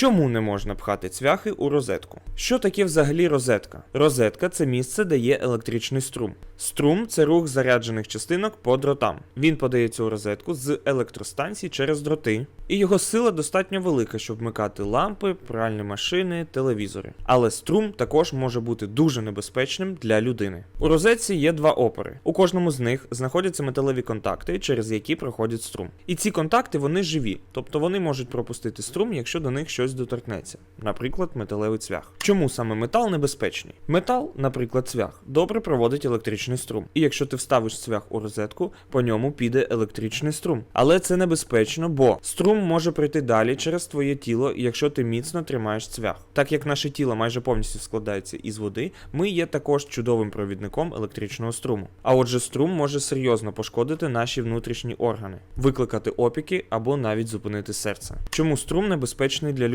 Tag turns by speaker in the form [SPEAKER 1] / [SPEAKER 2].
[SPEAKER 1] Чому не можна пхати цвяхи у розетку? Що таке взагалі розетка? Розетка це місце, де є електричний струм. Струм це рух заряджених частинок по дротам. Він подається у розетку з електростанції через дроти, і його сила достатньо велика, щоб вмикати лампи, пральні машини, телевізори. Але струм також може бути дуже небезпечним для людини. У розетці є два опори. У кожному з них знаходяться металеві контакти, через які проходить струм. І ці контакти вони живі, тобто вони можуть пропустити струм, якщо до них щось доторкнеться, наприклад, металевий цвях. Чому саме метал небезпечний? Метал, наприклад, цвях, добре проводить електричний струм. І якщо ти вставиш цвях у розетку, по ньому піде електричний струм. Але це небезпечно, бо струм може пройти далі через твоє тіло, якщо ти міцно тримаєш цвях. Так як наше тіло майже повністю складається із води, ми є також чудовим провідником електричного струму. А отже, струм може серйозно пошкодити наші внутрішні органи, викликати опіки або навіть зупинити серце. Чому струм небезпечний для людини?